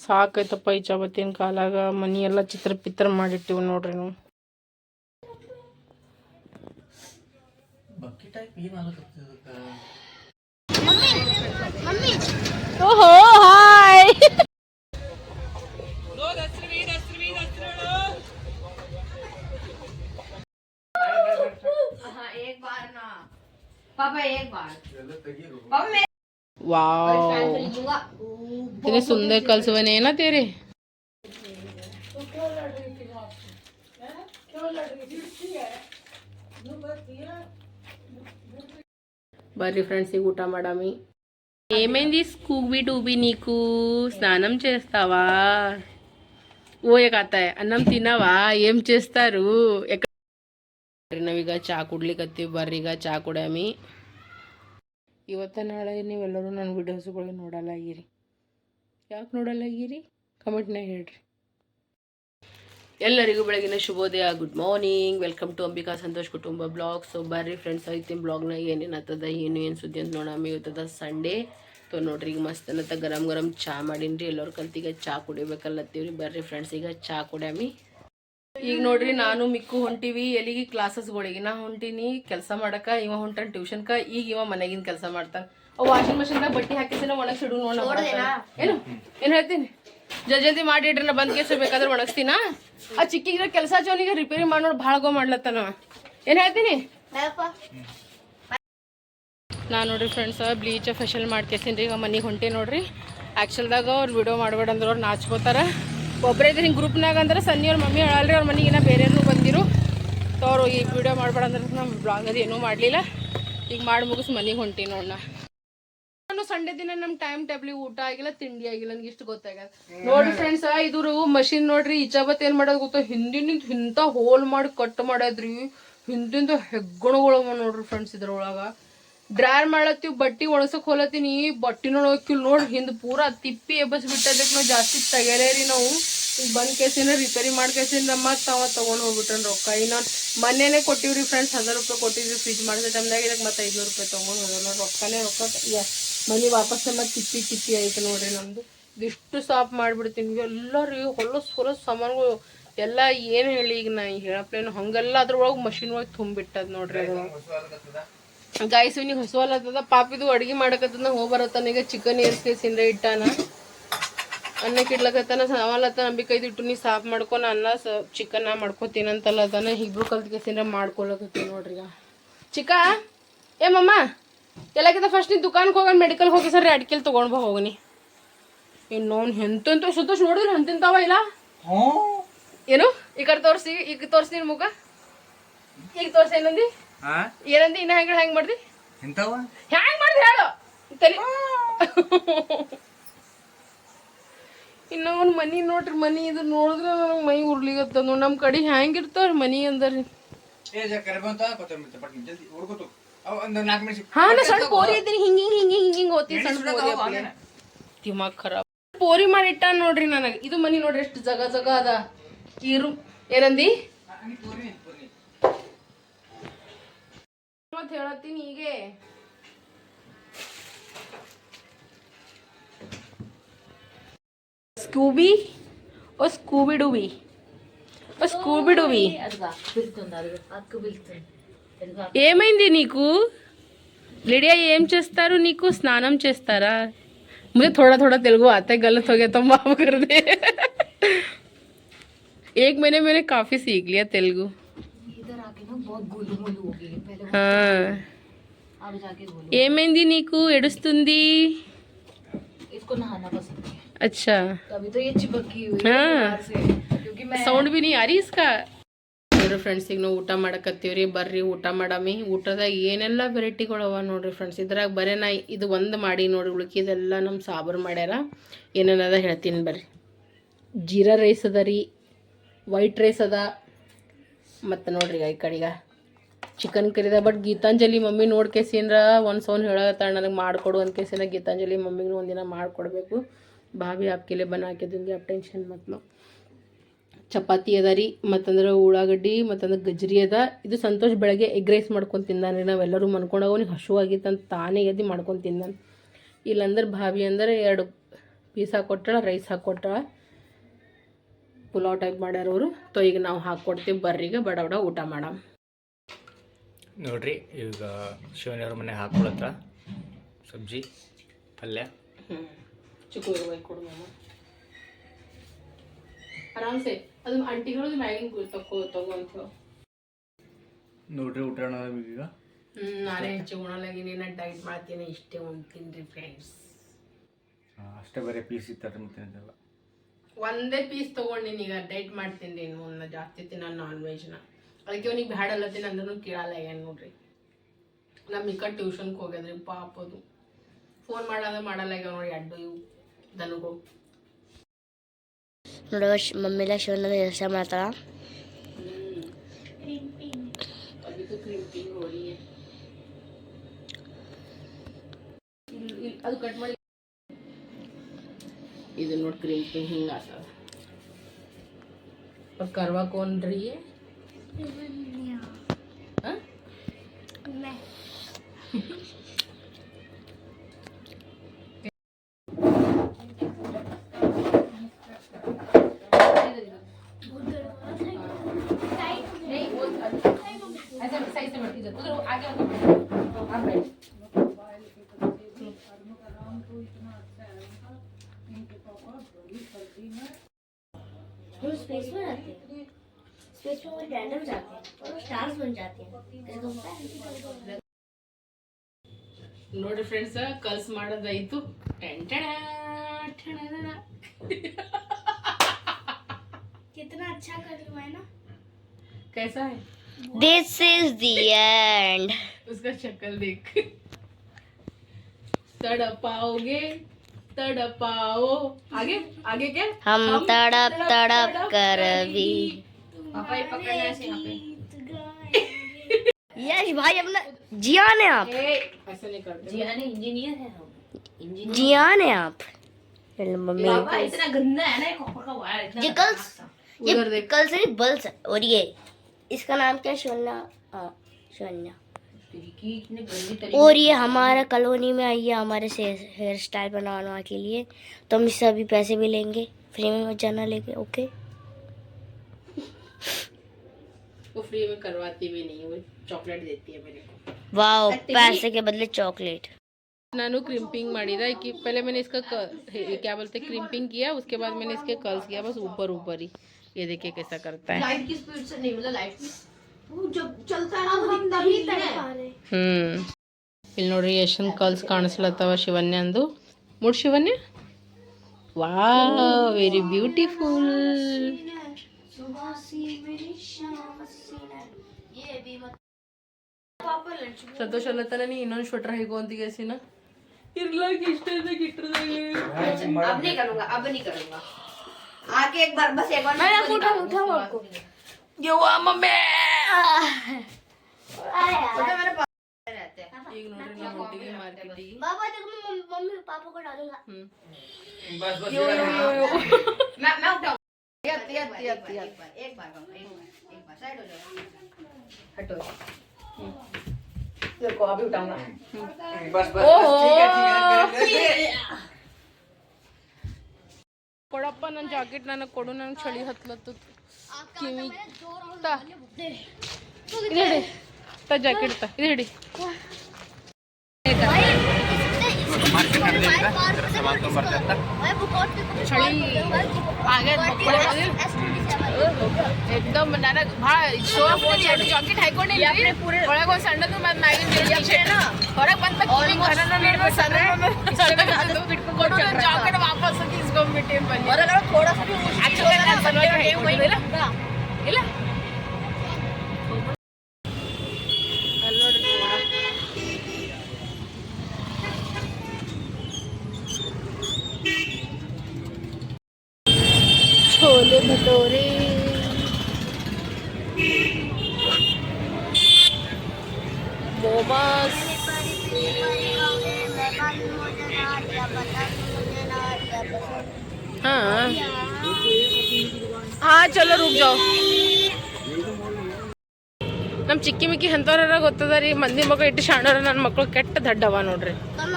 ಸಾಕೈತಪ್ಪ ಈ ಚಪಾತಿನ ಕಾಲಾಗ ಮನಿ ಎಲ್ಲ ಚಿತ್ರ ಪಿತ್ರ ಮಾಡಿಟ್ಟಿವಿ ನೋಡ್ರಿ ನಾವು. ಓಹೋ ಹಾಯ್. ಪಾಪ ಏಕ್ ಬಾರ್? ಪಾಪ वाओ సుందర్ सुंदर कलर्स बने ना तेरे బర్రీ ఫ్రెండ్స్ ఇవి మడమి ఏమైంది? స్కూబీ టూబీ నీకు స్నానం చేస్తావా? ఓ అత్తాయ అన్నం తినవా? ఏం చేస్తారు? ఎక్కడ? చాకుడ్లకి కత్తి బర్రీగా చాకుడమి. ಇವತ್ತ ನಾಳೆ ನೀವೆಲ್ಲರೂ ನನ್ನ ವಿಡಿಯೋಸ್ಗಳಿಗೆ ನೋಡಲ್ಲ ಆಗಿರಿ ಯಾಕೆ ನೋಡಲ್ಲ ಆಗಿರಿ ಕಮೆಂಟ್ನಾಗ ಹೇಳ್ರಿ. ಎಲ್ಲರಿಗೂ ಬೆಳಗಿನ ಶುಭೋದಯ. Good morning. Welcome to Ambika Santosh ಕುಟುಂಬ ಬ್ಲಾಗ್. ಸೊ ಬರ್ರಿ ಫ್ರೆಂಡ್ಸ್ ಐತಿ ಬ್ಲಾಗ್ನ ಏನೇನು ಆಗ್ತದ ಏನು ಏನು ಸುದ್ದಿ ಅಂತ ನೋಡಮ್ಮ ಇವತ್ತದ ಸಂಡೇ ಸೊ ನೋಡ್ರಿ, ಈಗ ಮಸ್ತ್ ಅನ್ನತ್ತ ಗರಮ್ ಗರಮ್ ಚಾ ಮಾಡೀನಿ ರೀ ಎಲ್ಲರೂ ಕಲ್ತಿಗೆ ಚಾ ಕುಡಿಬೇಕಲ್ಲತ್ತೀವ್ರಿ. ಬರ್ರಿ ಫ್ರೆಂಡ್ಸ್ ಈಗ ಚಾ ಕುಡ್ಯಾಮಿ. ಈಗ ನೋಡ್ರಿ ನಾನು ಮಿಕ್ಕು ಹೊಂಟಿವಿ ಎಲ್ಲಿಗೆ ಕ್ಲಾಸಸ್ಗಳಿಗೆ ನಾ ಹೊಂಟೀನಿ ಕೆಲಸ ಮಾಡಕ ಇವ ಹೊಂಟಾನ ಟ್ಯೂಷನ್ಕ ಈಗ ಇವ ಮನೆಗಿನ ಕೆಲಸ ಮಾಡ್ತಾನ. ಅವ್ ವಾಷಿಂಗ್ ಮಷಿನ್ದಾಗ ಬಟ್ಟೆ ಹಾಕಿಸಿನ ಒಣಗಿಸಿಡು ನೋಡ ಏನು? ಏನು ಹೇಳ್ತೀನಿ? ಜಲ್ದಿ ಜಲ್ದಿ ಮಾಡಿಡ್ರಿ ನಾ ಬಂದ್ ಕೇಸ್ ಬೇಕಾದ್ರೆ ಒಣಗಿಸ್ತೀನ? ಆ ಚಿಕ್ಕಿಗಿರೋ ಕೆಲಸ ಚವನಿಗೆ ರಿಪೇರಿ ಮಾಡಿ ನೋಡಿ ಭಾಳ ಗೋ ಮಾಡ್ಲತ್ತಾನ ಏನು ಹೇಳ್ತೀನಿ? ನಾ ನೋಡ್ರಿ ಫ್ರೆಂಡ್ಸ್ ಬ್ಲೀಚ್ ಫೇಶಿಯಲ್ ಮಾಡ್ಕೇಸಿನಿ ಈಗ ಮನೆಗೆ ಹೊಂಟೆ ನೋಡ್ರಿ. ಆ್ಯಕ್ಚುಲ್ದಾಗ ಅವ್ರು ವಿಡಿಯೋ ಮಾಡ್ಬೇಡ ಅಂದ್ರೆ ಅವ್ರು ನಾಚ್ಕೋತಾರ. ಒಬ್ಬರೇ ಇದ್ರೆ ಹಿಂಗೆ ಗ್ರೂಪ್ನಾಗ ಅಂದ್ರೆ ಸನ್ನಿ ಅವ್ರ ಮಮ್ಮಿ ಹೇಳಲ್ರಿ ಅವ್ರ ಮನೆಗೆ ಇನ್ನೂ ಬೇರೆಯವ್ರು ಬಂದಿರು. ಅವ್ರು ಈ ವಿಡಿಯೋ ಮಾಡ್ಬೇಡ ಅಂದ್ರೆ ನಮ್ಮ ಬ್ಲಾಗ್ ಅದು ಏನೂ ಮಾಡಲಿಲ್ಲ. ಈಗ ಮಾಡಿ ಮುಗಿಸಿ ಮನೆಗೆ ಹೊಂಟಿ ನೋಡೋಣ ನಾನು ಸಂಡೇ ದಿನ ನಮ್ಮ ಟೈಮ್ ಟೇಬಲ್ ಊಟ ಆಗಿಲ್ಲ, ತಿಂಡಿ ಆಗಿಲ್ಲ, ನನಗೆ ಇಷ್ಟು ಗೊತ್ತಾಗಲ್ಲ ನೋಡ್ರಿ ಫ್ರೆಂಡ್ಸ್ ಇದ್ರು ಮಷಿನ್ ನೋಡ್ರಿ ಇಚಾಬತ್ ಏನ್ ಮಾಡೋದು ಗೊತ್ತಾ? ಹಿಂದಿನಿಂದ ಇಂಥ ಹೋಲ್ ಮಾಡಿ ಕಟ್ ಮಾಡದ್ರಿ. ಹಿಂದಿಂದ ಹೆಗ್ಗಣಗಳು ನೋಡ್ರಿ ಫ್ರೆಂಡ್ಸ್ ಇದ್ರೊಳಗ. ಡ್ರೈರ್ ಮಾಡತ್ತೀವಿ, ಬಟ್ಟಿ ಒಣಸಕ್ ಹೋಲತ್ತೀನಿ. ಬಟ್ಟಿ ನೋಡೋಕಿಲ್ ನೋಡ್ರಿ ಹಿಂದ್ ಪೂರಾ ತಿಪ್ಪಿ ಎಬ್ಬಸ್ ಬಿಟ್ಟದಕ್ಕೆ ನಾವು ಜಾಸ್ತಿ ತೆಗೆಲೇ ರೀ ನಾವು. ಈಗ ಬಂದ್ ಕೇಸಿನ ರಿಪೇರಿ ಮಾಡ್ಕೇಸಿಂದ ಮತ್ತೆ ಅವ ತೊಗೊಂಡು ಹೋಗ್ಬಿಟ್ಟನ್ ರೊಕ್ಕ. ಇನ್ನ ಮೊನ್ನೆನೆ ಕೊಟ್ಟಿವ್ರಿ ಫ್ರೆಂಡ್ಸ್ ಹಜಾರ್ ರೂಪಾಯಿ ಕೊಟ್ಟಿದ್ವಿ ಫ್ರಿಜ್ ಮಾಡಿದ ಟೈಮ್ದಾಗ ಇದಕ್ಕೆ ಮತ್ತೆ ಐದುನೂರು ರೂಪಾಯಿ ತೊಗೊಂಡು ಹೋಗೋಣ ರೊಕ್ಕನೇ ರೊಕ್ಕ. ಮನೆ ವಾಪಸ್ ಮತ್ತೆ ತಿಪ್ಪಿ ತಿಪ್ಪಿ ಐತೆ ನೋಡ್ರಿ ನಮ್ದು. ಇಷ್ಟು ಸಾಫ್ ಮಾಡಿಬಿಡ್ತೀನಿ ಎಲ್ಲರಿಗೂ ಹೊಲಸು, ಹೊಲಸ್ ಸಾಮಾನುಗಳು ಎಲ್ಲ ಏನು ಹೇಳಿ ಈಗ ನಾ ಹೇಳಪ್ಲೇನು ಹಂಗೆಲ್ಲ ಅದ್ರೊಳಗೆ ಮಷಿನ್ ಒಳಗೆ ತುಂಬಿಟ್ಟದ್ ನೋಡ್ರಿ ಅದು. ಗಾಯ್ಸ್ ಇವ್ನಿಗೆ ಹಸುವಲ್ಲತ್ತದ ಪಾಪಿದು ಅಡಿಗೆ ಮಾಡಕತ್ತದ ಹೋಗ್ಬರತ್ತ ಈಗ ಚಿಕನ್ ಏರ್ಸ್ಕೇಸಿಂದ ಇಟ್ಟಾನ. ಅನ್ನಕ್ಕೆ ಇಡ್ಲಕತ್ತಾನ ಸವಾಲತ್ತಾನ ಅಂಬಿಕೈದು ಇಟ್ಟು ನೀ ಸಾಫ್ ಮಾಡ್ಕೊಂಡು ಅನ್ನ ಸ ಚಿಕನ್ ಮಾಡ್ಕೋತೀನಿ ಹಿಗ್ಬು ಇಬ್ರು ಕಲ್ತ್ಕೇಸಿಂದ ಮಾಡ್ಕೊಳಕತ್ತೀನಿ ನೋಡ್ರಿ ಈಗ. ಚಿಕ್ಕ ಏ ಮಮ್ಮ ಎಲ್ಲಕ್ಕಿಂತ ಫಸ್ಟ್ ನೀನು ದುಕಾನ್ಗೆ ಹೋಗೋಣ ಮೆಡಿಕಲ್ಗೆ ಹೋಗಿ ಸರ್ ಅಡ್ಕೆಲ್ ತೊಗೊಂಡು ಹೋಗಿನಿ. ಹೋಗನಿ ಇನ್ನೊಂದು ಎಂತೆಂತ ಸಂತೋಷ ನೋಡಿದ್ರೆ ಅಂತಿಂತಾವ ಇಲ್ಲ? ಏನು? ಈ ಕಡೆ ತೋರಿಸಿ ಈಗ ತೋರಿಸಿ ನಿನ್ ಮುಖ. ಈಗ ತೋರಿಸಿ ಏನಂದಿ? ಏನಂದಿ? ಇನ್ನ ಹೆಂಗ್ ಹೆಂಗ್ ಮಾಡ್ದಿ? ಎಂತವ? ಹ್ಯಾಂಗ್ ಮಾಡಿದ್ ಹೇಳು. ತಲೆ ಇನ್ನ ಒಂದು ಮನಿ ನೋಡ್ರಿ ಮನಿ ಇದು ನೋಡಿದ್ರೆ ನನಗೆ ಮೈ ಉರ್ಲಿಗತ್ತ ನೋಡಿ ನಮ್ಮ ಕಡೆ ಹ್ಯಾಂಗ್ ಇರ್ತಾವ್ರಿ ಮನಿ ಅಂದರಿ. ಹಾ ನಾ ಸಣ್ಣ ಪೋರಿ ಇದ್ದೀನಿ ಹಿಂಗ ಹಿಂಗ ಹಿಂಗ ಹಿಂಗ ಹಿಂಗ ಓದ್ತೀನಿ ಸಣ್ಣ ಪೋರಿ. ದಿಮಾಗ್ ಖರಾಬ್. ಪೋರಿ ಮಾಡಿಟ್ಟ ನೋಡ್ರಿ ನನಗೆ. ಇದು ಮನಿ ನೋಡ್ರಿ ಎಷ್ಟು ಜಗ ಜಗ ಅದ. ಇರು ಏನಂದಿ? ಮತ್ತೆ ಹೇಳತ್ತೀನಿ ಹೀಗೆ. Scooby oh Scooby Dooby oh Scooby Dooby ఏమైంది నీకు लिडिया ఏం చేస్తారు నీకు స్నానం చేస్తారా मुझे थोड़ा थोड़ा तेलुगु आता है गलत हो गया तो माफ कर दे एक महीने मैंने काफी सीख लिया तेलुगु इधर आके ना बहुत गोलू मोलू हो गई पहले हाँ अब जाके गोलू ఏమైంది నీకు ఏడుస్తుంది इसको नहाना पसंद है अच्छा तभी तो ये चिपकी हुई है हाँ दीवार से क्योंकि मैं ಸೌಂಡ್ ಬಿ ನೀ ಅರಿ ಇಸ್ಕಾ ನೋಡ್ರಿ ಫ್ರೆಂಡ್ಸ್ ಈಗ ನಾವು ಊಟ ಮಾಡಕತ್ತೀವ್ರಿ ಬರ್ರಿ ಊಟ ಮಾಡಾಮಿ ಊಟದಾಗ ಏನೆಲ್ಲ ವೆರೈಟಿಗಳು ಅವ ನೋಡ್ರಿ ಫ್ರೆಂಡ್ಸ್ ಇದ್ರಾಗ ಬರೇ ನಾ ಇದು ಒಂದು ಮಾಡಿ ನೋಡ್ರಿ ಉಳ್ಕಿದೆಲ್ಲ ನಮ್ಮ ಸಾಂಬಾರು ಮಾಡ್ಯಾರ ಏನೇನದ ಹೇಳ್ತೀನಿ ಬರ್ರಿ ಜೀರಾ ರೈಸ್ ಅದ ರೀ ವೈಟ್ ರೈಸ್ ಅದ ಮತ್ತು ನೋಡ್ರಿ ಈ ಕಡೆಗ ಚಿಕನ್ ಕರಿದ ಬಟ್ ಗೀತಾಂಜಲಿ ಮಮ್ಮಿ ನೋಡ್ಕೇಸಿಂದ್ರ ಒಂದು ಸೌನ್ ಹೇಳತ್ತಾಳ ನನಗೆ ಮಾಡಿಕೊಡು ಅಂತ ಕೇಸಿನ ಗೀತಾಂಜಲಿ ಮಮ್ಮಿಗೂ ಒಂದಿನ ಮಾಡಿಕೊಡ್ಬೇಕು ಭಾವಿ ಆಪ್ಕೆಲೆ ಬನಾಕೆ ದುಂಗಿ ಅಪ್ ಟೆನ್ಷನ್ ಮತ್ತು ಚಪಾತಿ ಅದ ರೀ ಮತ್ತಂದ್ರೆ ಉಳ್ಳಾಗಡ್ಡಿ ಮತ್ತಂದ್ರೆ ಗಜ್ರಿ ಅದ. ಇದು ಸಂತೋಷ್ ಬೆಳಗ್ಗೆ ಎಗ್ ರೈಸ್ ಮಾಡ್ಕೊಂಡು ತಿಂದಾನೆ ನಾವೆಲ್ಲರೂ ಮನ್ಕೊಂಡಾಗ ಅವ್ನಿಗೆ ಹಸು ಆಗಿತ್ತಂತ ತಾನೇ ಎದ್ದು ಮಾಡ್ಕೊಂಡು ತಿಂದಾನೆ. ಇಲ್ಲಂದ್ರೆ ಭಾವಿ ಅಂದ್ರೆ ಎರಡು ಪೀಸ್ ಹಾಕ್ಕೊಟ್ಟಾಳ ರೈಸ್ ಹಾಕ್ಕೊಟ್ಟಾಳ ಪುಲಾವ್ ಟೈಪ್ ಮಾಡ್ಯಾರವರು ತೊ ಈಗ ನಾವು ಹಾಕ್ಕೊಡ್ತೀವಿ ಬರ್ರಿಗೆ ಬಡ ಬಡ ಊಟ ಮಾಡಮ್. ನೋಡ್ರಿ ಈಗ ಶಿವನಿಯವ್ರ ಮನೆ ಹಾಕ್ಕೊಳತ್ತ ಸಬ್ಜಿ ಪಲ್ಯ. ಹ್ಞೂ ಚಿಕ್ಕ ಇರ್ಬೇಕು ಕೊಡು ಮಾಮ ಆರಾಮ್ಸೆ ಅದು ಅಂಟಿಗಳು ಮ್ಯಾಗಿನ ತಗೋ ತಗೋ ಅಂತ. ನೋಡ್ರಿ ಊಟ ಈಗ ಹ್ಞೂ ನಾನೇ ಹೆಚ್ಚು ಉಣಲಾಗಿನಿ ನಾನು ಡೈಟ್ ಮಾಡ್ತೀನಿ ಇಷ್ಟೇ ಉಣ್ತೀನಿ ರೀ ಫ್ರೆಂಡ್ಸ್ ಅಷ್ಟೇ ಬರೀ ಪೀಸ್ ಇತ್ತಾರೆ ಮತ್ತೆ ಒಂದೇ ಪೀಸ್ ತೊಗೊಂಡಿನಿ ಈಗ ಡೈಟ್ ಮಾಡ್ತೀನಿ ರೀ ಇನ್ನು ಜಾಸ್ತಿ ತಿನ್ನ ನಾನ್ ವೆಜ್ನ ಅದಕ್ಕೆ ಅವ್ನಿಗೆ ಬ್ಯಾಡ ತಿನ್ನಂದ್ರೂ ಕೇಳಲ್ಲ ಏನು ನೋಡ್ರಿ. ನಮ್ಮ ಇಕ್ಕ ಟ್ಯೂಷನ್ಗೆ ಹೋಗ್ಯದ್ರಿ ಪಾಪದು ಫೋನ್ ಮಾಡೋದು ಮಾಡಲ್ಲ ಈಗ ನೋಡಿ ಅಡ್ಡು ಇವು. ದನಗಳು ನೋಡುವ ಮಮ್ಮಿಲ ಶಿವನ ಕೆಲಸ ಮಾಡ್ತಾಳ अभी तो क्रिम्पिंग हो रही है ಇಲ್- ಇಲ್- ಅದು ಕಟ್ ಮಾಡಿ ಇದು ನೋಡಿ ಕ್ರಿಂಪಿಂಗ್ ಹಿಂಗೆ ಆಗ್ತದ और करवा कौन रही हम स्पेस में रहते हैं स्पेस में वो रैंडम जाते हैं और वो स्टार्स बन जाते हैं किसको पता है ನೋಡಿ ಫ್ರೆಂಡ್ಸ್ ಕಲ್ಸ್ ಮಾಡೋದಾಯ್ತು ಟೆನ್ ಟೆಣ, ಟೆಣಣಣ. कितना अच्छा कर लिया है ना कैसा है दिस इज़ द एंड उसका शक्ल देख। तड़पाओगे तड़पाओ। आगे आगे क्या? हम तड़प तड़प कर भी पापा ये पकड़ना ऐसे यहाँ पे। यश भाई अपना जियान है आप। ए, ऐसा नहीं करते। जियानी इंजीनियर है हम। जियान है आप। पापा इतना गंदा है ना ये कल ये कल से बल्स और ये इसका नाम क्या शून्य। हाँ शून्य। और ये हमारा कॉलोनी में आई है हमारे से हेयर स्टाइल बनवाना के लिए। तो हम इससे अभी पैसे भी लेंगे फ्री में मत जाना लेके ओके? वो फ्री में करवाती भी नहीं वो चॉकलेट देती है मेरे को। वाओ पैसे के बदले चॉकलेट। नानू क्रिम्पिंग मारी था कि पहले मैंने इसका क्या बोलते क्रिम्पिंग किया उसके बाद मैंने इसके कर्ल्स किया बस ऊपर ऊपर ही। ये देखिए कैसा करता है लाइट की स्पीड से नहीं मतलब लाइट वो जब चलता है ना वो दिखता भी नहीं है ಹ್ಮ್ ಇಲ್ಲಿ ನೋಡ್ರಿ ಯಶನ್ ಕಲ್ಸ್ ಕಾಣಿಸ್ಲತ್ತವ ಶಿವನ್ಯ ಅಂದು ಮುಡ್ ಶಿವನ್ಯ ವಾ ವೆರಿ ಬ್ಯೂಟಿಫುಲ್ ಸಂತೋಷ ಅಲ್ಲತ್ತಲ್ಲ ನೀ ಇನ್ನೊಂದು ಸ್ವೆಟರ್ ಹೇಗೋ ಅಂತಿಗೆ ಸಿನ ಇರ್ಲಾಕ ಇಷ್ಟ ಇದ್ದಾಗ ಇಟ್ಟಿರ್ದಾಗ आके एक बार बस एक बार मैंने उठाओ उठाओ आपको। ये हुआ मम्मी। पता मेरे पापा रहते हैं इग्नोर रोटी की मार्केट दी बाबा देखो मैं मम्मी पापा को डालूँगा। हम्म। बस बस यो यो यो मैं मैं उठाऊं। यत यत यत यत एक बार एक बार साइड हो जाओ। हटो। देखो अभी उठाऊँगा। हम्म। बस बस ठीक है ठीक है ಕೊಡಪ್ಪ ನನ್ನ ಜಾಕೆಟ್ ನನಗೆ ಕೊಡು ನನಗೆ ಚಳಿ ಹತ್ತು ಕಿವಿ ತಾ. ಇದು ಹಿಡಿ ತಾ ಜಾಕೆಟ್ ತ. ಇದು ಹಿಡಿ. ಚಳಿ ಆಗ್ಯಾದ ಮಕ್ಕೊಳ್ಳೋದು ಎಕ್ದಮ್ ನನಗೆ ಭಾಳ ಶೋ ಜಾಕೆಟ್ ಹಾಕೊಂಡಿಲ್ಲ ಒಳಗೆ ಒಂದು ಸಣ್ಣದು ಮತ್ತು ಮ್ಯಾಗಿನ ಹೊರಗೆ ಬಂದ ಜಾಕೆಟ್ ವಾಪಸ್ ಇಸ್ಕೊಂಡ್ಬಿಟ್ಟಿನ ಬನ್ನಿ ಇಲ್ಲ छोले भटोरे मोमोस हाँ ಹಾ ಚಲೋ ರೂಪ್ ಜಾವ್ ನಮ್ಮ ಚಿಕ್ಕಿ ಮಿಕ್ಕಿ ಎಂಥವ್ರ ಗೊತ್ತದ ರೀ ಮಂದಿ ಮಕ್ಕಳು ಇಟ್ಟು ಶಾಣವ್ರ ನನ್ನ ಮಕ್ಕಳು ಕೆಟ್ಟ ದಡ್ಡವ ನೋಡ್ರಿ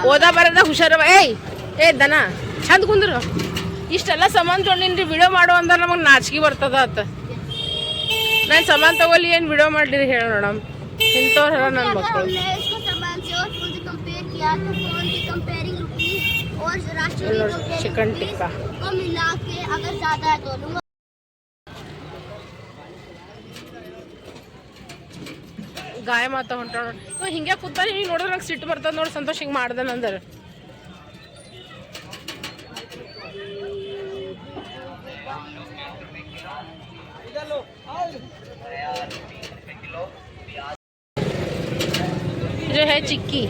ಓದಾ ಬರದ ಹುಷಾರವ ಏಯ್ ಏ ದನ ಚಂದ ಕುಂದ್ರು ಇಷ್ಟೆಲ್ಲ ಸಾಮಾನು ತೊಗೊಂಡಿನ್ರಿ ವಿಡಿಯೋ ಮಾಡೋ ಅಂದ್ರೆ ನಮಗೆ ನಾಚಿಕೆ ಬರ್ತದ ಆತ. ನಾನು ಸಾಮಾನು ತಗೊಳ್ಳಿ ಏನು ವಿಡಿಯೋ ಮಾಡಿರಿ ಹೇಳ ನೋಡಮ್. ಇಂಥವ್ರೆಲ್ಲ ನನ್ನ ಮಕ್ಕಳು ಚಿಕನ್ ಟಿಕ್ಕ ಗಾಯ ಮಾತಾ ಹೊಂಟ ನೋಡಿ. ಹಿಂಗೆ ಕೂತಾರೆ ಹಿಂಗೆ ನೋಡಿದ್ರೆ ನಂಗೆ ಸಿಟ್ಟು ಬರ್ತದೆ ನೋಡಿ ಸಂತೋಷ ಹಿಂಗೆ ಮಾಡ್ದೆ ನಂದ್ರೆ जो है चिक्की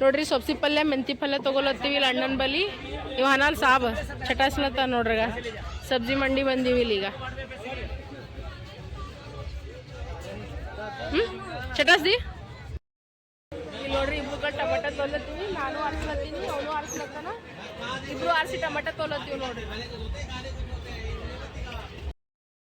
ನೋಡ್ರಿ ಸೊಪ್ಸಿ ಪಲ್ಯ ಮೆಂತಿ ಪಲ್ಯ ತಗೊಲತ್ತೀವಿ ಇಲ್ಲಿ ಅಣ್ಣನ ಬಲಿ ಇವ ಹನಾಲ್ ಸಾಬ್ ಚಟಾಸ್ಲತ್ತ ನೋಡ್ರಿಗ ಸಬ್ಜಿ ಮಂಡಿ ಬಂದೀವಿ ಇಲ್ಲೀಗ ಹ್ಮ್ ಚಟಾಸ್ದಿ ಇಲ್ಲಿ ನೋಡ್ರಿ ಇಬ್ರು ಕಟ್ ಟಮಾಟ ತೊಲತ್ತೀವಿ ನಾನು ಆರಿಸ್ಲತ್ತೀನಿ ಅವನು ಆರಿಸ್ಲತ್ತಾನ ಇಬ್ರು ಆರಿಸಿ ಟಮಾಟ ತೊಲತ್ತೀವಿ ನೋಡ್ರಿ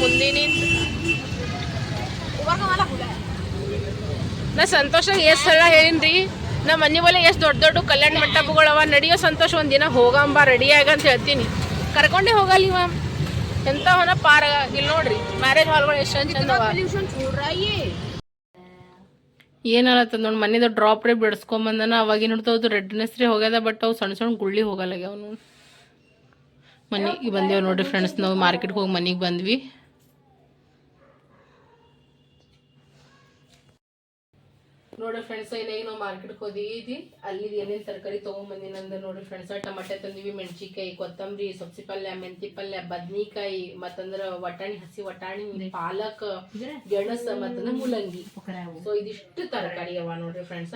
ಮುಂದಿನ ನಾ ಸಂತೋಷ ಎಷ್ಟು ಹೇಳಿನ್ರಿ? ನಮ್ಮ ಮನೆ ಬಲೆ ಎಷ್ಟು ದೊಡ್ಡ ದೊಡ್ಡ ಕಲ್ಯಾಣ ಮಂಟಪಗಳವ ನಡೆಯೋ ಸಂತೋಷ ಒಂದಿನ ಹೋಗಂಬ ರೆಡಿ ಆಗ ಅಂತ ಹೇಳ್ತೀನಿ. ಕರ್ಕೊಂಡೇ ಹೋಗಲ್ಲ ಇವ. ಎಂತ ಹೊನ ಪಾರ ಇಲ್ಲಿ ನೋಡ್ರಿ ಮ್ಯಾರೇಜ್ ಹಾಲ್ಗಳು ಎಷ್ಟು ಚಂದ ಏನಲ್ಲತ್ತದ ನೋಡಿ ಮನೆದ ಡ್ರಾಪ್ ರೇ ಬಿಡಿಸ್ಕೊಂಬಂದನ ಅವಾಗ ನೋಡ್ತಾವ್ ರೆಡ್ನೆಸ್ ರೀ ಹೋಗ್ಯದ ಬಟ್ ಅವು ಸಣ್ಣ ಸಣ್ಣ ಗುಳ್ಳಿ ಹೋಗಲ್ಲ ಅವನು ಮನೆಗೆ ಬಂದೇವೆ ನೋಡಿರಿ ಫ್ರೆಂಡ್ಸ್ ನಾವು ಮಾರ್ಕೆಟ್ಗೆ ಹೋಗಿ ಮನೆಗೆ ಬಂದ್ವಿ. ನೋಡ್ರಿ ಫ್ರೆಂಡ್ಸ್ ಏನಾಗಿ ನಾವು ಮಾರ್ಕೆಟ್ಗೆ ಹೋದಿವಿ ಅಲ್ಲಿ ಏನೇನು ತರಕಾರಿ ತೊಗೊಂಬಂದಿನಿ ಅಂದ್ರೆ ನೋಡಿ ಫ್ರೆಂಡ್ಸ್ ಟಮಾಟೆ ತಂದಿವಿ ಮೆಣಸಿಕಾಯಿ ಕೊತ್ತಂಬರಿ ಸಬ್ಸಿ ಪಲ್ಯ ಮೆಂತಿ ಪಲ್ಯ ಬದ್ನಿಕಾಯಿ ಮತ್ತಂದ್ರ ವಟಾಣಿ ಹಸಿ ವಟಾಣಿ ಪಾಲಕ್ ಗೆಣಸ ಮತ್ತಂದ್ರ ಮೂಲಂಗಿ. ಸೊ ಇದಿಷ್ಟು ತರಕಾರಿ ಅವ ನೋಡ್ರಿ ಫ್ರೆಂಡ್ಸ್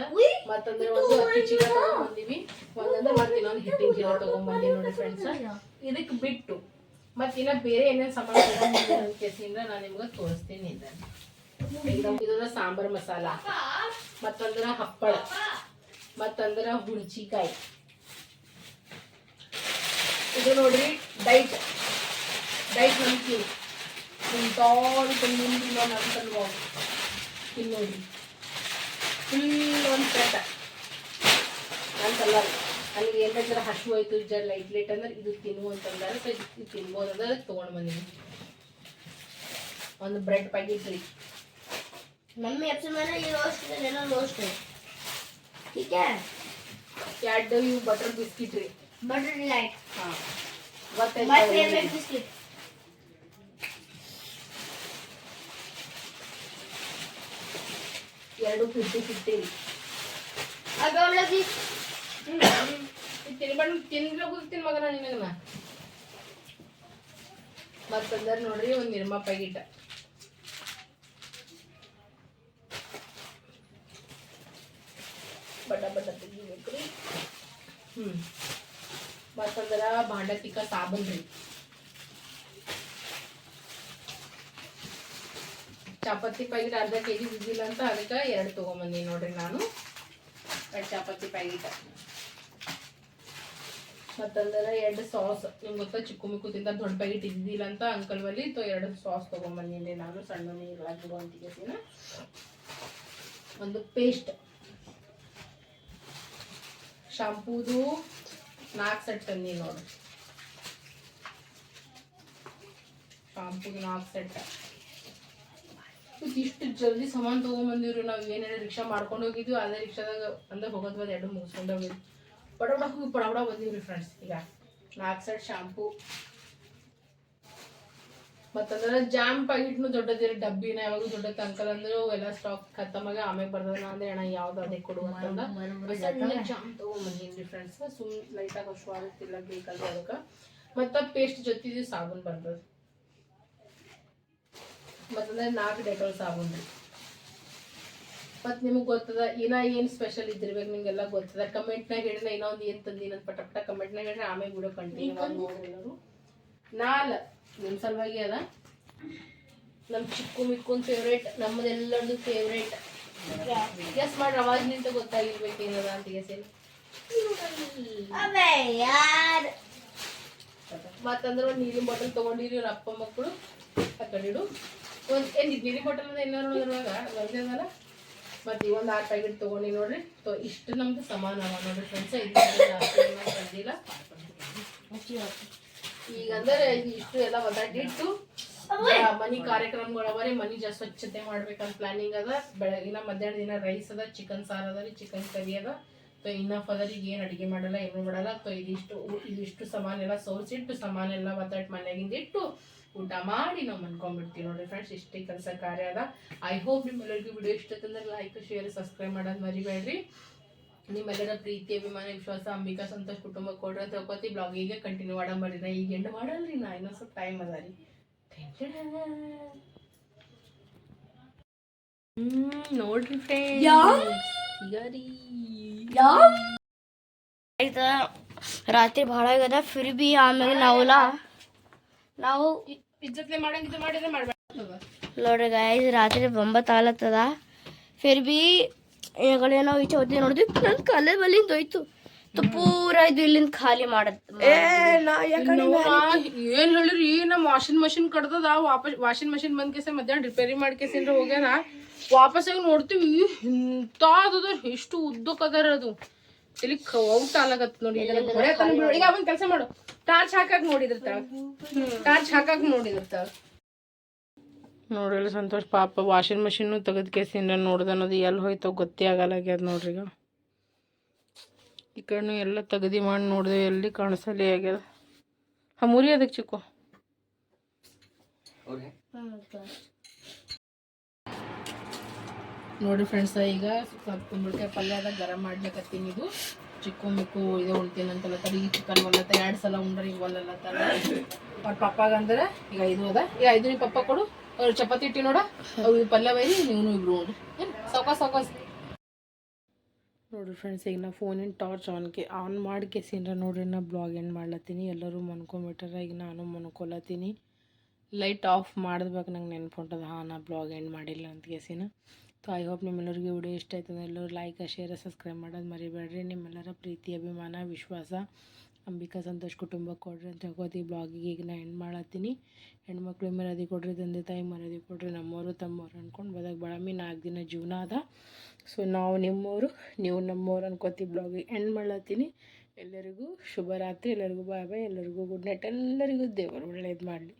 ಮತ್ತಂದ್ರೆ ಒಂದು ಅಕ್ಕಿ ಚೀಲ ತಗೊಂಬಂದಿವಿ. ಒಂದಂದ್ರೆ ಮತ್ತೆ ಇನ್ನೊಂದು ಹಿಟ್ಟಿನ ಚೀಲ ತಗೊಂಬಂದಿವಿ ನೋಡ್ರಿ ಫ್ರೆಂಡ್ಸ್ ಇದಕ್ಕೆ ಬಿಟ್ಟು ಮತ್ತಿನ್ನ ಇನ್ನ ಬೇರೆ ಏನೇನು ಸಾಮಾನು ಅಂತ ಕೇಸಿಂದ ನಾನು ನಿಮ್ಗೆ ತೋರಿಸ್ತೀನಿ ಇದನ್ನ. ಇದನ್ನ ಸಾಂಬಾರ್ ಮಸಾಲ, ಮತ್ತಂದ್ರ ಹಪ್ಪಳ, ಮತ್ತಂದ್ರ ಹುಣಚಿಕಾಯಿ ಇದು ನೋಡ್ರಿ ಡೈಟ್. ಡೈಟ್ ನಮ್ಕೀನ್ ಇಂತಾವ್ ತುಂಬಿಲ್ಲ ನಂತಲ್ವ ಇಲ್ಲಿ ನೋಡ್ರಿ. ಫುಲ್ ಒಂದು ಪ್ಲೇಟ. ಅಂತಲ್ಲ ಅಲ್ಲಿ ಏನಂದ್ರೆ ಹಸಿವು ಹಸು ಆಯ್ತು ಜ ಲೈಟ್ ಲೈಟ್ ಅಂದ್ರೆ ಇದು ತಿನ್ನು ಅಂತಂದ್ರೆ. ಸೊ ಇದು ತಿನ್ಬೋದು ಅಂದ್ರೆ ತೊಗೊಂಡು ಬಂದೀನಿ. ಒಂದು ಬ್ರೆಡ್ ಪ್ಯಾಕೆಟ್ ರೀ. मम्मी अब से मैंने ये रोस्ट कर देना रोस्ट है ठीक है ಎರಡು ಇವು ಬಟರ್ ಬಿಸ್ಕಿಟ್ ರೀ बटर लाइट ಹಾಂ माय ಗೊತ್ತಾಯ್ತು फेवरेट बिस्किट ಎರಡು ಫಿಫ್ಟಿ ಫಿಫ್ಟಿ ರೀ अब हम लोग इस ತಿನ್ಬಂಡು ತಿನ್ಬೇಕು ತಿನ್ ಮಗನ ನಿನಗನ ಮತ್ತಂದ್ರೆ ನೋಡ್ರಿ ಒಂದು ನಿರ್ಮಾ ಪ್ಯಾಕೆಟ್ ಭಾಂಡ ತಿಕ್ಕ ಸಾಬನ್ ರೀ ಚಾಪತ್ತಿ ಪ್ಯಾಕೆಟ್ ಅರ್ಧ ಕೆ ಜಿ ಇದ್ದಿಲ್ಲ ಅಂತ ಅದಕ್ಕೆ ಎರಡು ತೊಗೊಂಬಂದೀನಿ ನೋಡ್ರಿ ನಾನು. ಎರಡು ಚಾಪತ್ತಿ ಪ್ಯಾಕೆಟ್ ಮತ್ತಂದ್ರೆ ಎರಡು ಸಾಸ್. ನಿಮ್ಗೆ ಗೊತ್ತಾ ಚಿಕ್ಕು ಮಿಕ್ಕು ತಿಂದ ದೊಡ್ಡ ಪ್ಯಾಕೆಟ್ ಇದ್ದಿಲ್ಲ ಅಂತ ಅಂಕಲ್ ಬಲ್ಲಿ ತೋ ಎರಡು ಸಾಸ್ ತೊಗೊಂಬಂದಿನಿ ನಾನು ಸಣ್ಣ ನೀರು ಅಂತಿಗೆಸಿನ ಒಂದು ಪೇಸ್ಟ್. ಶಾಂಪೂದು ನಾಲ್ಕು ಸೆಟ್ ತಂದಿ ನೋಡಿ. ಶಾಂಪುಗೆ ನಾಲ್ಕು ಸೆಟ್ ಇಷ್ಟು ಜಲ್ದಿ ಸಾಮಾನು ತೊಗೊಂಬಂದಿವ್ರಿ. ನಾವು ಏನೇನು ರಿಕ್ಷಾ ಮಾಡ್ಕೊಂಡು ಹೋಗಿದ್ವಿ. ಅದೇ ರಿಕ್ಷಾದಾಗ ಅಂದ್ರೆ ಹೋಗೋದು ಬಂದು ಎರಡು ಮುಗಿಸ್ಕೊಂಡು ಹೋಗಿದ್ವಿ. ಹೋಗಿ ಬಡ ಬಡ ಬಂದೀವ್ರಿ ಫ್ರೆಂಡ್ಸ್ ಈಗ ನಾಲ್ಕು ಸೆಟ್ ಶಾಂಪೂ ಮತ್ತಂದ್ರೆ ಜಾಮ್ ಪ್ಯಾಕೆಟ್ನು ದೊಡ್ಡದಿರಿ ಡಬ್ಬಿನ ಯಾವಾಗ ದೊಡ್ಡ ತಂಕಲ್ ಅಂದ್ರೆ ಎಲ್ಲ ಸ್ಟಾಕ್ ಖತಮಾಗ ಆಮೇಲೆ ಬರ್ತದ ಅಂದ್ರೆ ಅಣ್ಣ ಯಾವ್ದು ಅದೇ ಕೊಡು ಅಂತಂದ. ಜಾಮ್ ಫ್ರೆಂಡ್ಸ್ ಸುಮ್ ಲೈಟಾಗಿ ಆಗುತ್ತಿಲ್ಲ ಬೇಕಲ್ರಿ ಅದಕ್ಕೆ ಮತ್ತ ಪೇಸ್ಟ್ ಜೊತೆ ಸಾಬೂನ್ ಬರ್ತದೆ ಮತ್ತಂದ್ರೆ ನಾಲ್ಕು ಡೆಟೋಲ್ ಸಾಬೂನ್. ರೀ ಮತ್ತು ನಿಮಗೆ ಗೊತ್ತದ ಇನ್ನ ಏನು ಸ್ಪೆಷಲ್ ಇದ್ದಿರ್ಬೇಕು ನಿಮಗೆಲ್ಲ ಗೊತ್ತದ? ಕಮೆಂಟ್ನಾಗ ಹೇಳಿದ್ರೆ ಇನ್ನೊಂದು ಏನು ತಂದಿನ ಪಟ ಪಟ ಕಮೆಂಟ್ನಾಗ ಹೇಳಿದ್ರೆ ಆಮೇಲೆ ಬಿಡೋ ಕಂಟಿನ್ಯೂ ಎಲ್ಲರೂ. ನಾಲ್. ನಿಮ್ಮ ಸಲುವಾಗಿ ಅದ? ನಮ್ಮ ಚಿಕ್ಕು ಮಿಕ್ಕೊಂದು ಫೇವ್ರೇಟ್ ನಮ್ಮದೆಲ್ಲರದು ಫೇವ್ರೇಟ್ ಎಸ್ ಮಾಡ್ರಿ ಅವಾಜ್ ನಿಂತ ಗೊತ್ತಾಗಿರ್ಬೇಕು ಏನದ ಅಂತ ಎಸೇನು ಮತ್ತಂದ್ರೆ ಒಂದು ನೀರಿನ ಬಾಟಲ್ ತೊಗೊಂಡಿರಿ ಇವ್ರ ಅಪ್ಪ ಮಕ್ಕಳು ಆ ಒಂದು ಏನು ನೀರಿನ ಬಾಟಲ್ ಅಂದ್ರೆ ಏನಾರು ಅದ್ರೊಳಗ ಒಂದೇನಲ್ಲ ಮತ್ತು ಒಂದು ಆರು ಪ್ಯಾಕೆಟ್ ತಗೊಂಡಿ ನೋಡ್ರಿ. ತೊ ಇಷ್ಟು ನಮ್ದು ಸಮಾನ ನೋಡ್ರಿ ಫ್ರೆಂಡ್ಸ್ ಇದು ಬಂದಿಲ್ಲ ಈಗ ಅಂದ್ರೆ ಇಷ್ಟು ಎಲ್ಲ ಒದ್ದಾಡಿಟ್ಟು ಮನಿ ಕಾರ್ಯಕ್ರಮಗಳು ಅವರಿ ಮನಿ ಜ ಸ್ವಚ್ಛತೆ ಮಾಡ್ಬೇಕಂತ ಪ್ಲಾನಿಂಗ್ ಅದ. ಬೆಳಗಿನ ಮಧ್ಯಾಹ್ನ ದಿನ ರೈಸ್ ಅದ ಚಿಕನ್ ಸಾರು ಅದ ರೀ ಚಿಕನ್ ಕರಿ ಅದ. ಸೊ ಇನ್ನಫ್ ಅದ ಈಗ ಏನು ಅಡುಗೆ ಮಾಡಲ್ಲ ಏನು ಮಾಡಲ್ಲ. ಸೊ ಇದಿಷ್ಟು ಇದಿಷ್ಟು ಸಾಮಾನ್ ಎಲ್ಲ ಸೋಸಿಟ್ಟು ಸಾಮಾನ್ ಎಲ್ಲ ಒದ್ದಾಟ್ ಮನೆಯಾಗಿಂದ ಇಟ್ಟು ಊಟ ಮಾಡಿ ನಾವು ಮನ್ಕೊಂಡ್ಬಿಡ್ತೀವಿ ನೋಡ್ರಿ ಫ್ರೆಂಡ್ಸ್ ಇಷ್ಟೇ ಕೆಲಸ ಕಾರ್ಯ ಅದ. ಐ ಹೋಪ್ ನಿಮ್ಮೆಲ್ಲರಿಗೂ ವಿಡಿಯೋ ಇಷ್ಟ ತಂದ್ರೆ ಲೈಕ್ ಶೇರ್ ಸಬ್ಸ್ಕ್ರೈಬ್ ಮಾಡೋದು ಮರಿಬೇಡ್ರಿ. ನಿಮ್ಮೆಲ್ಲರ ಪ್ರೀತಿ ಅಭಿಮಾನ ವಿಶ್ವಾಸ ಅಂಬಿಕಾ ಸಂತೋಷ್ ಕುಟುಂಬ ಕೊಡ್ರಿ ಅಂತ ಬ್ಲಾಗ್ ಈಗ ಕಂಟಿನ್ಯೂ ಮಾಡೋ ನಾ ಈಗ ಎಂಡ್ ಮಾಡಲ್ರಿ ನಾ ಇನ್ನೊಂದು ಸ್ವಲ್ಪ ಟೈಮ್ ಅದ ರೀ. ಹ್ಮ್ ನೋಡ್ರಿ ಈಗ ರೀ. ಆಯ್ತಾ ರಾತ್ರಿ ಭಾಳ ಆಗ್ಯದ ಫಿರ್ ಬಿ ಆಮೇಲೆ ನಾವಲ್ಲ ನಾವು ಇಜ್ಜತ್ಲೆ ಮಾಡಂಗಿದ್ದು ಮಾಡಿದ್ರೆ ಮಾಡ್ಬೇಡ. ನೋಡ್ರಿ ಗಾಯ್ಸ್ ರಾತ್ರಿ ಒಂಬತ್ತು ಆಲತ್ತದ. ಫಿರ್ ಬಿ ನಾವು ಈಚೆ ಹೋದ್ವಿ ನೋಡಿದ್ವಿ ನನ್ನ ಕಲೆ ಬಲಿಂದ ಹೋಯ್ತು. ಪೂರ ಇದು ಇಲ್ಲಿಂದ ಖಾಲಿ ಮಾಡದ್ ಏನ್ ಹೇಳಿರಿ ನಮ್ಮ ವಾಷಿಂಗ್ ಮಷಿನ್ ಕಡ್ದದ ವಾಪಸ್ ವಾಷಿಂಗ್ ಮಷಿನ್ ಬಂದ್ ಕೇಸ ಮಧ್ಯಾಹ್ನ ರಿಪೇರಿ ಮಾಡ್ಕೇಸಿಂದ್ರ ಹೋಗ್ಯಾನ. ವಾಪಸ್ ಆಗಿ ನೋಡ್ತೀವಿ ಎಂತಾದದ ಎಷ್ಟು ಉದ್ದಕ್ ಅದರ ಅದು ಇಲ್ಲಿ ಔಟ್ ಆಲಾಗತ್ ನೋಡಿ ಈಗ ಅವನ್ ಕೆಲಸ ಮಾಡು. ಟಾರ್ಚ್ ಹಾಕಕ್ ನೋಡಿದಿರ್ತಾವ ಟಾರ್ಚ್ ಹಾಕಕ್ ನೋಡಿದಿರ್ತಾಳ ನೋಡ್ರಿ ಸಂತೋಷ್ ಪಾಪ ವಾಷಿಂಗ್ ಮಷೀನು ತೆಗೆದು ಕೇಸಿಂದ ನೋಡ್ದ ಅನ್ನೋದು ಎಲ್ಲಿ ಹೋಯ್ತೋ ಗೊತ್ತೇ ಆಗಲ್ಲಾಗ್ಯದ ನೋಡ್ರಿ ಈಗ. ಈ ಕಡೆ ಎಲ್ಲ ತೆಗದಿ ಮಾಡಿ ನೋಡಿದೆ ಎಲ್ಲಿ ಕಾಣಿಸಲೇ ಆಗ್ಯದ. ಹಾಂ ಮುರಿ ಅದಕ್ಕೆ ಚಿಕ್ಕು. ನೋಡಿ ನೋಡ್ರಿ ಫ್ರೆಂಡ್ಸ್ ಈಗ ಸ್ವಲ್ಪ ಕುಂಬಳಕಾಯಿ ಪಲ್ಯದ ಗರಂ ಮಾಡ್ಲಿಕ್ಕತ್ತೀನಿ ಇದು. ಚಿಕ್ಕು ಮಿಕ್ಕು ಇದು ಉಣ್ತೀನಿ ಅಂತಲ್ಲ ಈ ಚಿಕನ್ ಒಲ್ಲತ್ತ ಎರಡು ಸಲ ಉಂಡ್ರಿ ಈಗ ಒಲ್ಲತ್ತಲ್ಲ ಅವ್ರ ಪಪ್ಪಾಗಂದ್ರೆ ಈಗ ಇದು ಅದ. ಈಗ ಐದು ನಿಮ್ಮ ಪಪ್ಪ ಕೊಡು. ಅವ್ರು ಚಪಾತಿ ಇಟ್ಟಿ ನೋಡ. ಅವ್ರು ಪಲ್ಯ ಬೈರಿ ನೀವು ಇಬ್ರು ನೋಡ್ರಿ ಏನು? ಸಾವ್ಕಾಸ್ ಸಾವ್ಕಾಸ್. ನೋಡ್ರಿ ಫ್ರೆಂಡ್ಸ್ ಈಗ ನಾ ಫೋನಿನ ಟಾರ್ಚ್ ಆನ್ಕೆ ಆನ್ ಮಾಡಿ ಕೆಸಿನ್ರ ನೋಡ್ರಿ ನಾ ಬ್ಲಾಗ್ ಎಂಡ್ ಮಾಡ್ಲತ್ತೀನಿ. ಎಲ್ಲರೂ ಮನ್ಕೊಂಬಿಟ್ಟಾರ, ಈಗ ನಾನು ಮನ್ಕೊಲತ್ತೀನಿ. ಲೈಟ್ ಆಫ್ ಮಾಡಿದ್ಬೇಕು ನಂಗೆ ನೆನ್ಪು ಹೊಂಟದ ಹಾಂ, ನಾ ಬ್ಲಾಗ್ ಎಂಡ್ ಮಾಡಿಲ್ಲ ಅಂತ ಕೇಸಿನ. ಸೊ ಐ ಹೋಪ್ ನಿಮ್ಮೆಲ್ಲರಿಗೂ ವಿಡಿಯೋ ಇಷ್ಟ ಆಯ್ತು ಅಂದ್ರೆ ಎಲ್ಲರೂ ಲೈಕ್ ಶೇರ್ ಸಬ್ಸ್ಕ್ರೈಬ್ ಮಾಡೋದು ಮರಿಬೇಡ್ರಿ. ನಿಮ್ಮೆಲ್ಲರ ಪ್ರೀತಿ, ಅಭಿಮಾನ, ವಿಶ್ವಾಸ. ಅಂಬಿಕಾ ಸಂತೋಷ್ ಕುಟುಂಬ ಕೊಡ್ರಿ ಅಂತ ಹೇಳ್ಕೊತಿ ಬ್ಲಾಗಿಗೆ ಈಗ ನಾ ಎಂಡ್ ಮಾಡತ್ತೀನಿ. ಹೆಣ್ಮಕ್ಳು ಮರ್ಯಾದೆ ಕೊಡ್ರಿ, ತಂದೆ ತಾಯಿ ಮರ್ಯಾದೆ ಕೊಡ್ರಿ ನಮ್ಮವರು ತಮ್ಮವ್ರು ಅಂದ್ಕೊಂಡು ಬದಕ್ ಬಳಮಿ ನಾಲ್ಕು ದಿನ ಜೀವನ ಅದ. ಸೊ ನಾವು ನಿಮ್ಮವರು ನೀವು ನಮ್ಮವ್ರು ಅನ್ಕೋತಿ ಬ್ಲಾಗಿಗೆ. ಎಂಡ್ ಮಾಡ್ಲತ್ತೀನಿ. ಎಲ್ಲರಿಗೂ ಶುಭರಾತ್ರಿ, ಎಲ್ಲರಿಗೂ ಬಾಯ್ ಬಾಯ್ ಎಲ್ಲರಿಗೂ ಗುಡ್ ನೈಟ್ ಎಲ್ಲರಿಗೂ ದೇವರು ಒಳ್ಳೇದು ಮಾಡಲಿ.